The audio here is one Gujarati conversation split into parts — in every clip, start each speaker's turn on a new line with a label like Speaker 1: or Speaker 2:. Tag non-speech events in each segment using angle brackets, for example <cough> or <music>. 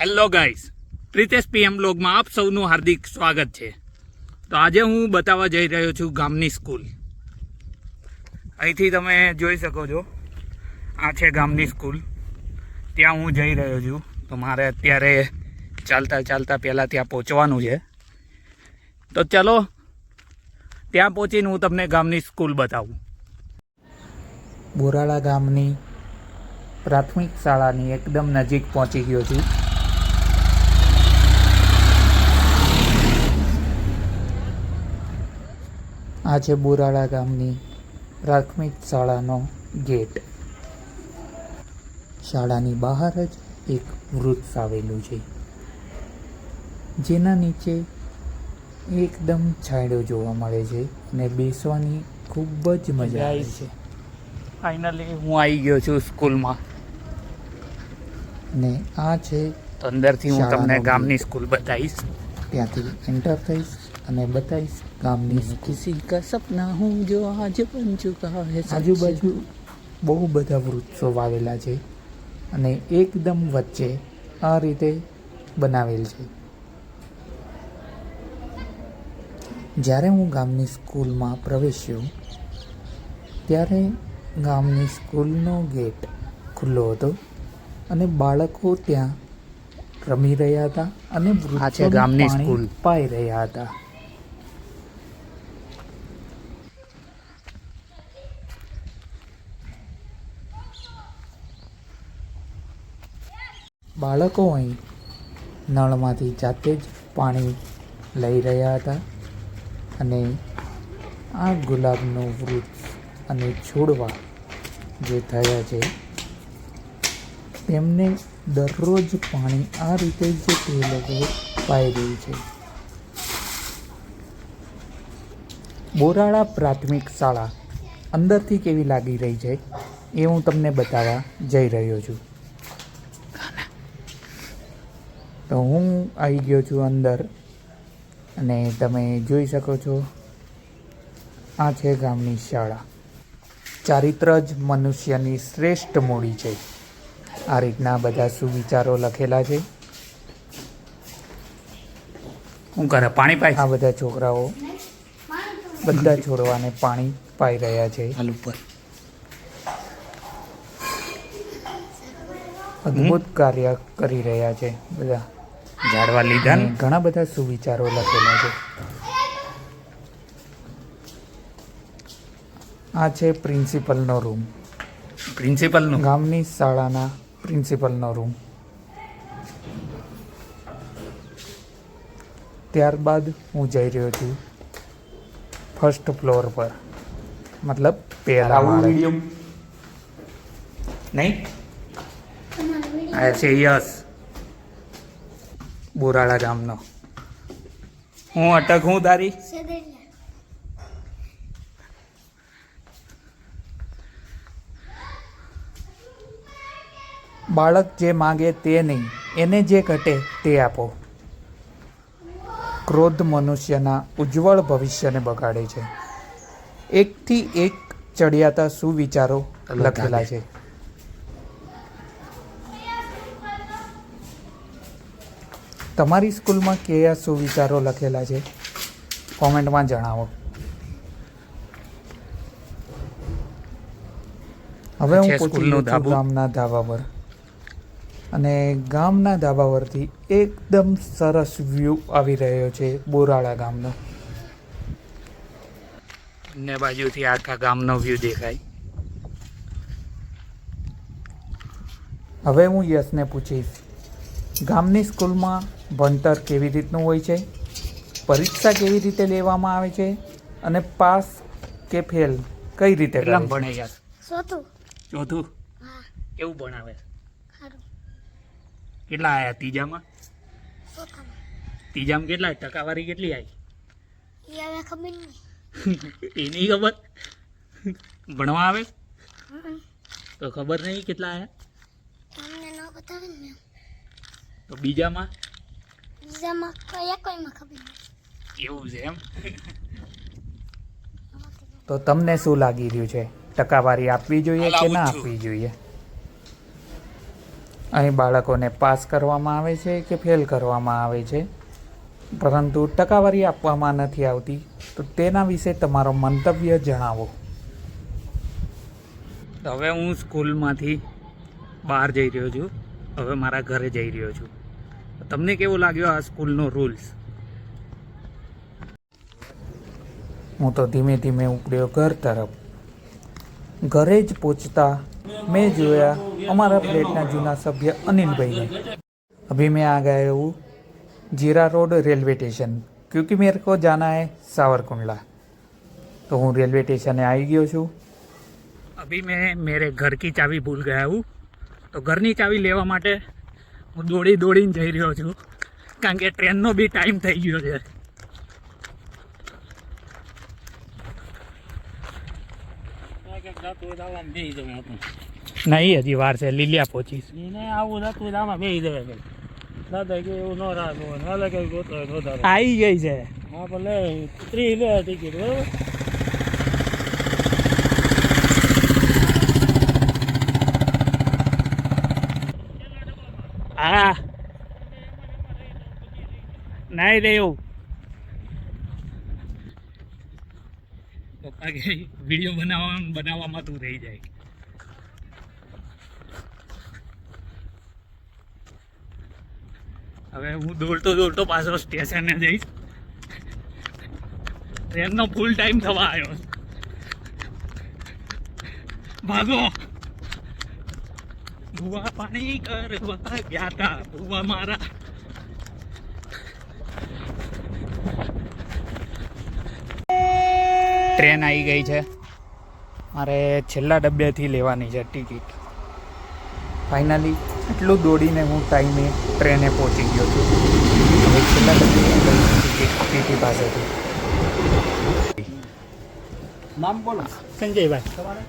Speaker 1: હેલો ગાઈસ પ્રિતેશ પીએમ બ્લોગમાં આપ સૌનું હાર્દિક સ્વાગત છે. તો આજે હું બતાવવા જઈ રહ્યો છું ગામની સ્કૂલ. અહીંથી તમે જોઈ શકો છો. આ છે ગામની સ્કૂલ. ત્યાં હું જઈ રહ્યો છું. તો મારે અત્યારે ચાલતા ચાલતા પહેલાં ત્યાં પહોંચવાનું છે. તો ચલો, ત્યાં પહોંચીને હું તમને ગામની સ્કૂલ બતાવું. બોરાળા ગામની પ્રાથમિક શાળાની એકદમ નજીક પહોંચી ગયો છું. આ છે બોરાળા ગામની પ્રાથમિક શાળાનો ગેટ. શાળાની બહાર જ એક વૃક્ષ આવેલું છે. જેના નીચે એકદમ છાંયડો જોવા મળે છે અને બેસવાની ખૂબ જ મજા આવે છે. ફાઇનલી હું આવી ગયો છું સ્કૂલમાં. ને આ છે અંદરથી હું તમને ગામની સ્કૂલ બતાવીશ.
Speaker 2: ત્યાંથી એન્ટર થઈશ. અને બતાવીશ ગામની
Speaker 1: કિસી કા સપના હું જો આજ બન ચુકા હે
Speaker 2: આજુબાજુ બહુ બધા વૃક્ષો વાવેલા છે અને એકદમ વચ્ચે આ રીતે બનાવેલ છે. જ્યારે હું ગામની સ્કૂલમાં પ્રવેશ્યો ત્યારે ગામની સ્કૂલનો ગેટ ખુલ્લો હતો અને બાળકો ત્યાં રમી રહ્યા હતા અને
Speaker 1: ગામની સ્કૂલ.
Speaker 2: પાઈ રહ્યા હતા. બાળકો અહીં નળમાંથી જાતે જ પાણી લઈ રહ્યા હતા અને આ ગુલાબનું વૃક્ષ અને છોડવા જે થયા છે, તેમને દરરોજ પાણી આ રીતે જ તે લોકો પાઈ રહ્યું છે. બોરાળા પ્રાથમિક શાળા અંદરથી કેવી લાગી રહી છે એ હું તમને બતાવવા જઈ રહ્યો છું. તો હું આવી ગયો છું અંદર. અને તમે જોઈ શકો છો આ છે ગામની શાળા. ચારિત્ર જ મનુષ્યની શ્રેષ્ઠ મૂડી છે. આ રીતના બધા સુવિચારો લખેલા છે.
Speaker 1: હું કરે પાણી પાય
Speaker 2: આ બધા છોકરાઓ બધા છોડવાને પાણી પાઈ રહ્યા છે.
Speaker 1: હાલ ઉપર.
Speaker 2: અદ્ભુત કાર્ય કરી રહ્યા છે બધા.
Speaker 1: ઝાડવા લીધા
Speaker 2: ઘણા બધા સુવિચારો લખેલા છે. આ છે પ્રિન્સિપલનો રૂમ.
Speaker 1: પ્રિન્સિપલનો?
Speaker 2: ગામની શાળાના પ્રિન્સિપલનો રૂમ. ત્યારબાદ હું જઈ રહ્યો છું ફર્સ્ટ ફ્લોર પર. મતલબ પહેલા માળે.
Speaker 1: નહીં? છે યસ બોરાળા ગામનો. હું અટક હું તારી?
Speaker 2: બાળક જે માગે તે નહીં એને જે ઘટે તે આપો. ક્રોધ મનુષ્યના ઉજ્જવળ ભવિષ્યને બગાડે છે. એકથી એક ચડિયાતા સુવિચારો લખેલા છે. તમારી સ્કૂલમાં કયા સુવિચારો લખેલા છે? કોમેન્ટમાં જણાવો. હવે હું
Speaker 1: છે
Speaker 2: પહોંચી છું ગામના ધાબા પર. અને ગામના ધાબા પરથી એકદમ સરસ વ્યૂ આવી રહ્યો છે બોરાળા ગામનો.
Speaker 1: બંને બાજુથી આખા ગામનો વ્યૂ દેખાય.
Speaker 2: હવે હું યશને પૂછીશ. ગામની સ્કૂલમાં ભણતર કેવી રીતનું હોય છે? પરીક્ષા કેવી રીતે લેવામાં આવે છે? અને પાસ કે ફેલ કઈ રીતે
Speaker 1: કેટલામ? ભણે યાર. ચોથું.
Speaker 3: હા.
Speaker 1: કેવું ભણાવે? કેટલા આયા ત્રીજામાં? ત્રીજામાં કેટલા ટકાવારી કેટલી આવી
Speaker 3: એ હવે ખબર નહીં <laughs>
Speaker 1: એની ખબર? ભણવા આવે? તો ખબર નહીં કેટલા આયા
Speaker 3: તમને ન બતાવે ને મેમ
Speaker 1: તો બીજામાં?
Speaker 3: બીજામાં કયા કોઈમાં ખબર
Speaker 1: એવું છે એમ?
Speaker 2: તો તમને શું લાગી રહ્યું છે? ટકાવારી આપવી જોઈએ કે ના આપવી જોઈએ? અહીં બાળકોને પાસ કરવામાં આવે છે કે ફેલ કરવામાં આવે છે? પરંતુ ટકાવારી આપવામાં નથી આવતી તો તેના વિશે તમારો મંતવ્ય જણાવો.
Speaker 1: તો હવે હું સ્કૂલમાંથી બહાર જઈ રહ્યો છું. હવે મારા ઘરે જઈ રહ્યો છું. તમને કેવો લાગ્યો આ સ્કૂલનો રૂલ્સ
Speaker 2: હું તો ધીમે ધીમે ઉપડ્યો ઘર તરફ. ઘરે જ પહોંચતા મેં જોયા અમારા ફ્લેટના જૂના સભ્ય અનિલભાઈને. અભી મેં આ ગયા એવું જીરા રોડ રેલવે સ્ટેશન ક્યુંકિ મેરે કો જાના હે સાવરકુંડલા. તો હું રેલવે સ્ટેશને આવી ગયો છું.
Speaker 1: અભી મેં મેરે ઘર કી ચાવી ભૂલ ગયા હું. તો ઘરની ચાવી લેવા માટે હું દોડી દોડીને જઈ રહ્યો છું. કારણ કે ટ્રેનનો બી ટાઈમ થઈ ગયો છે. નહીં હજી વાર છે. લીલિયા પહોંચીશ આવી ગઈ છે. હા નહીં એવું. પપ્પા કે વીડિયો બનાવવા બનાવવામાં તું રહી જાય. હવે હું દોડતો દોડતો પાછો સ્ટેશને જઈશ. ટ્રેનનો ફૂલ ટાઈમ થવા આવ્યો. ભાગો. ભૂવા પાણી કરવા ગયા તા. ભૂવા મારા.
Speaker 2: ટ્રેન આવી ગઈ છે. મારે છેલ્લા ડબ્બેથી લેવાની છે ટિકિટ. ફાઇનલી એટલું દોડીને હું ટાઈમે ટ્રેને પહોંચી ગયો છું. હવે છેલ્લા ડબ્બે ટિકિટ ટીટી પાસેથી.
Speaker 4: નામ બોલો.
Speaker 1: સંજયભાઈ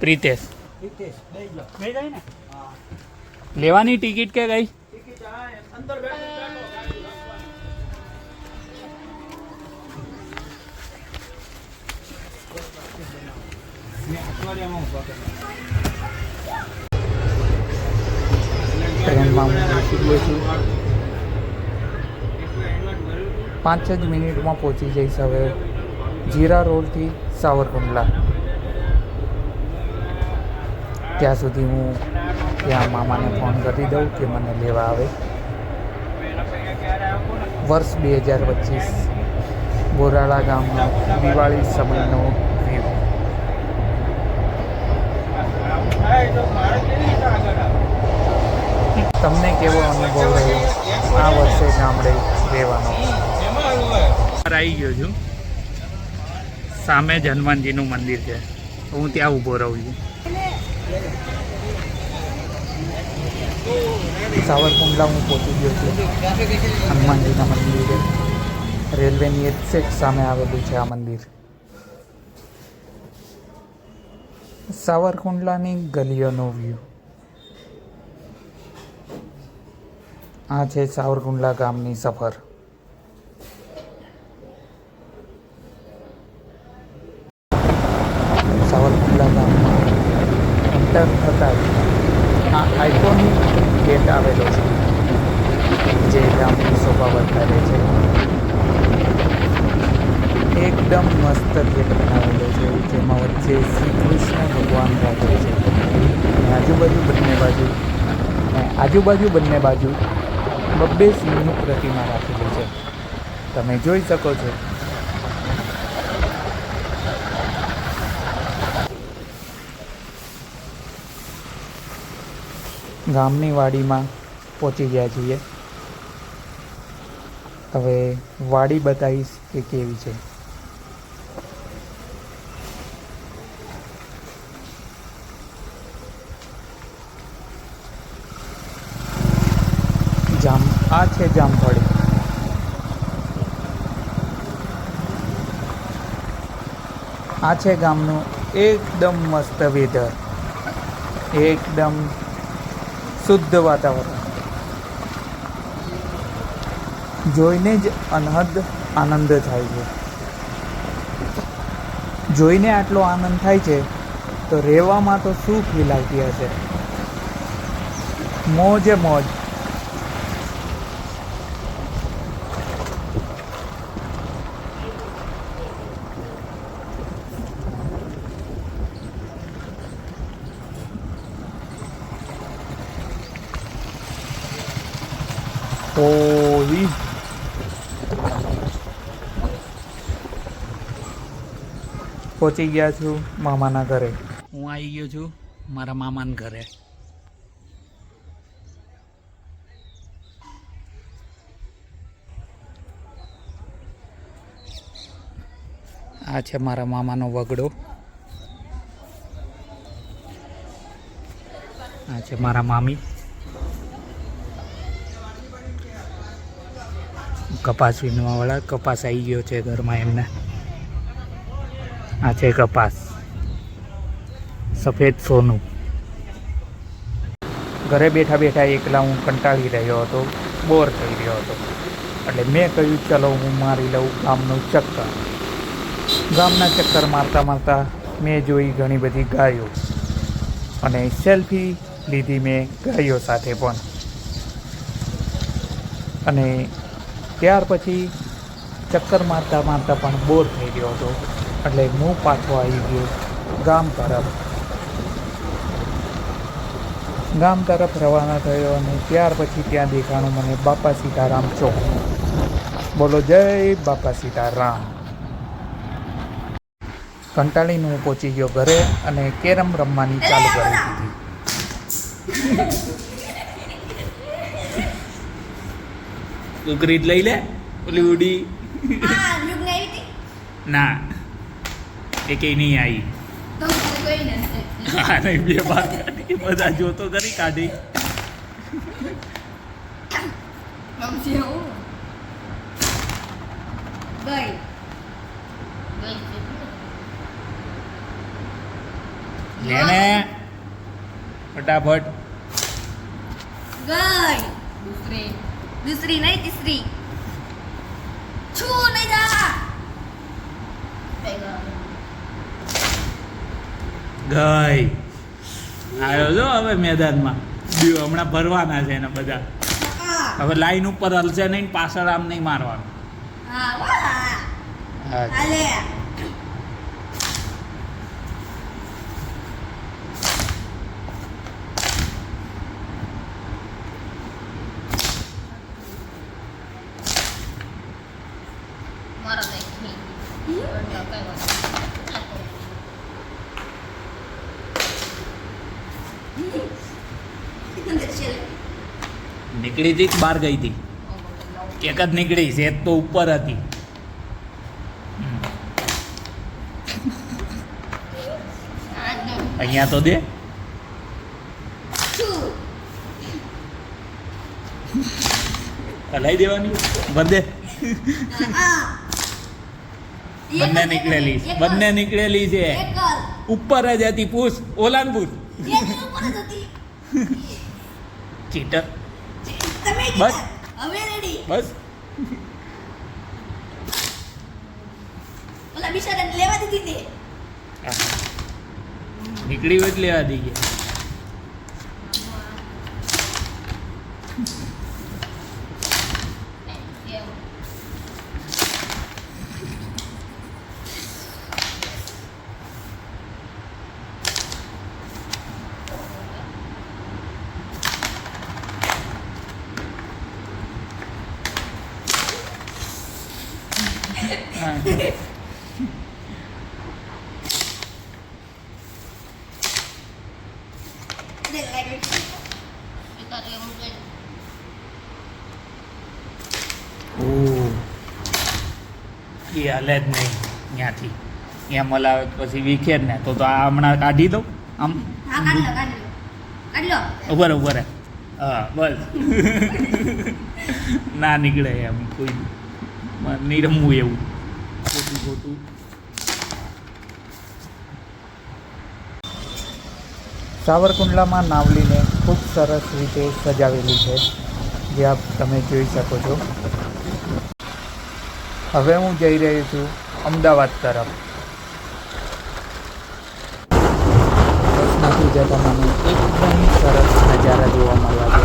Speaker 1: પ્રિતેશ.
Speaker 4: પ્રિતેશ લઈ જાઓ.
Speaker 1: લઈ જાય ને? લેવાની ટિકિટ કે
Speaker 2: છું. પાંચ જ મિનિટમાં પહોંચી જઈશ હવે જીરા રોડથી સાવરકુંડલા. ત્યાં સુધી હું ત્યાં મામાને ફોન કરી દઉં કે મને લેવા આવે. વર્ષ બે હજાર પચીસ, બોરાળા ગામનો દિવાળી સમયનો વ્યૂ તમને કેવો અનુભવ રહ્યો આ વર્ષે ગામડે રહેવાનો?
Speaker 1: આવી ગયો છું. સામે જ હનુમાનજીનું મંદિર છે. હું ત્યાં ઊભો રહું છું.
Speaker 2: સાવરકુંડલા હું પહોંચી ગયો છું. હનુમાનજીના મંદિરે. રેલવેની એક્ઝેક્ટ સામે આવેલું છે આ મંદિર. સાવરકુંડલાની ગલીઓનો વ્યૂ આ છે સાવરકુંડલા ગામની સફર. સાવરકુંડલા ગામમાં એન્ટર થતાં આ આઇકોનિક ગેટ આવેલો છે, જે ગામની શોભા વધારે છે. એકદમ મસ્ત ગેટ બનાવેલો છે, જેમાં વચ્ચે શ્રી કૃષ્ણ ભગવાન રાખે છે. આજુબાજુ બંને બાજુ આજુબાજુ બંને બાજુ બબ્બે સિંહની પ્રતિમા રાખેલી છે. તમે જોઈ શકો છો ગામની વાડીમાં પહોંચી ગયા છીએ. હવે વાડી બતાવીશ કે કેવી છે. જામ, આ છે જામફળી. આ છે ગામનું એકદમ મસ્ત વેધર એકદમ શુદ્ધ વાતાવરણ. જોઈને જ અનહદ આનંદ થાય છે. જોઈને આટલો આનંદ થાય છે, તો રહેવામાં તો શું ફીલ આવતી હશે મોજે મોજ. ઓય પહોંચી ગયા છું મામાના ઘરે.
Speaker 1: હું આવી ગયો છું મારા મામાના ઘરે. આ છે મારા મામાનો વગડો. આ છે મારા મામી. કપાસ વીણવાવાળા, કપાસ આવી ગયો છે ઘરમાં એમને. આ છે કપાસ. સફેદ સોનું.
Speaker 2: ઘરે બેઠા બેઠા એકલા હું કંટાળી રહ્યો હતો, બોર થઈ રહ્યો હતો. એટલે મેં કહ્યું, ચલો, હું મારી લઉં ગામનું ચક્કર. ગામના ચક્કર મારતા મારતા મેં જોઈ ઘણી બધી ગાયો. અને સેલ્ફી લીધી મેં ગાયો સાથે પણ. અને ત્યાર પછી ચક્કર મારતા મારતા પણ બોર થઈ ગયો હતો. એટલે હું પાછો આવી ગયો ગામ તરફ. ગામ તરફ રવાના થયો અને ત્યાર પછી ત્યાં દેખાણું મને બાપા સીતારામ ચોક. બોલો જય બાપા સીતારામ. કંટાળીને હું પહોંચી ગયો ઘરે અને કેરમ રમવાની ચાલુ કરી દીધી.
Speaker 1: તું જ લઈ લે ઓલી ઉડી. ના એ કઈ નહીં આવી. બધા જોતો કરી કાઢી. લેને ફટાફટ.
Speaker 3: दूसरी नहीं तीसरी छू नहीं जा
Speaker 1: ગઈ આવ્યો છો હવે મેદાનમાં બીજું હમણાં ભરવાના છે એને બધા હવે લાઈન ઉપર હલશે નહીં પાછળ આમ નહીં મારવાનું
Speaker 3: हाँ वाह
Speaker 1: હા નીકળી હતી બહાર ગઈ હતી? એક જ નીકળી છે તો ઉપર હતી. અહીંયા તો દે. હલાઈ દેવાની. બધે બંને નીકળેલી બંને નીકળેલી છે. ઉપર જ હતી પૂછ ઓલાન ચીટર બસ. બસ.
Speaker 3: લેવા દીધી તે.
Speaker 1: નીકળી વટ લેવા દીધી એ હાલે જ નહીં ત્યાંથી. ત્યાં મલાવે પછી વિખેર ને. તો તો આ હમણાં કાઢી દઉં. આમ. ઉભર ઉભર હા બસ. <laughs> ના નીકળે એમ કોઈ. નિરમવું એવું. ખોટું
Speaker 2: સાવરકુંડલામાં નાવલીને ખૂબ સરસ રીતે સજાવેલી છે, જે આપ તમે જોઈ શકો છો. હવે હું જઈ રહ્યો છું અમદાવાદ તરફ. બસમાંથી જતા મને એકદમ સરસ નજારા જોવા મળ્યા છે.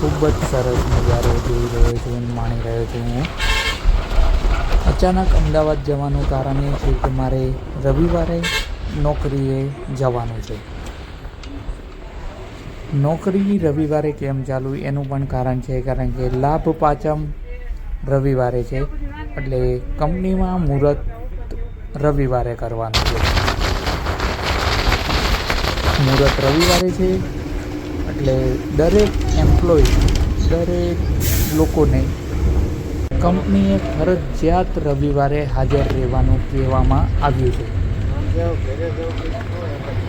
Speaker 2: ખૂબ જ સરસ નજારો જોઈ રહ્યો છું, માણી રહ્યો છું હું. અચાનક અમદાવાદ જવાનું કારણ એ છે કે મારે રવિવારે નોકરીએ જવાનું છે. નોકરી રવિવારે કેમ ચાલુ એનું પણ કારણ છે, કારણ કે લાભ પાચમ રવિવારે છે. એટલે કંપનીમાં મુહૂર્ત રવિવારે કરવાનું છે. મુહૂર્ત રવિવારે છે, એટલે દરેક એમ્પ્લોય દરેક લોકોને કંપનીએ ફરજિયાત રવિવારે હાજર રહેવાનું કહેવામાં આવ્યું છે.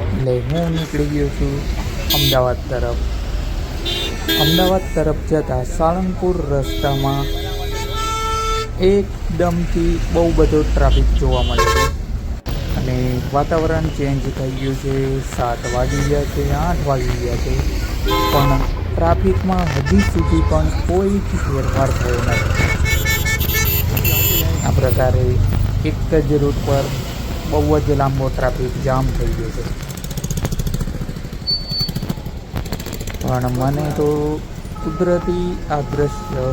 Speaker 2: એટલે હું નીકળી ગયો છું અમદાવાદ તરફ. અમદાવાદ તરફ જતાં સાળંગપુર રસ્તામાં એકદમથી બહુ બધો ટ્રાફિક જોવા મળે છે. અને વાતાવરણ ચેન્જ થઈ ગયું છે. સાત વાગી ગયા છે, આઠ વાગી ગયા છે. પણ ટ્રાફિકમાં હજી સુધી પણ કોઈ જ ફેરફાર થયો નથી. પ્રકારે એક જ રૂટ પર બહુ જ લાંબો ટ્રાફિક જામ થઈ ગયો છે. પણ મને તો કુદરતી આ દ્રશ્ય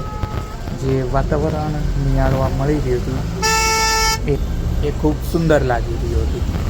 Speaker 2: જે વાતાવરણ નિહાળવા મળી રહ્યું હતું, એ એ ખૂબ સુંદર લાગી રહ્યું હતું.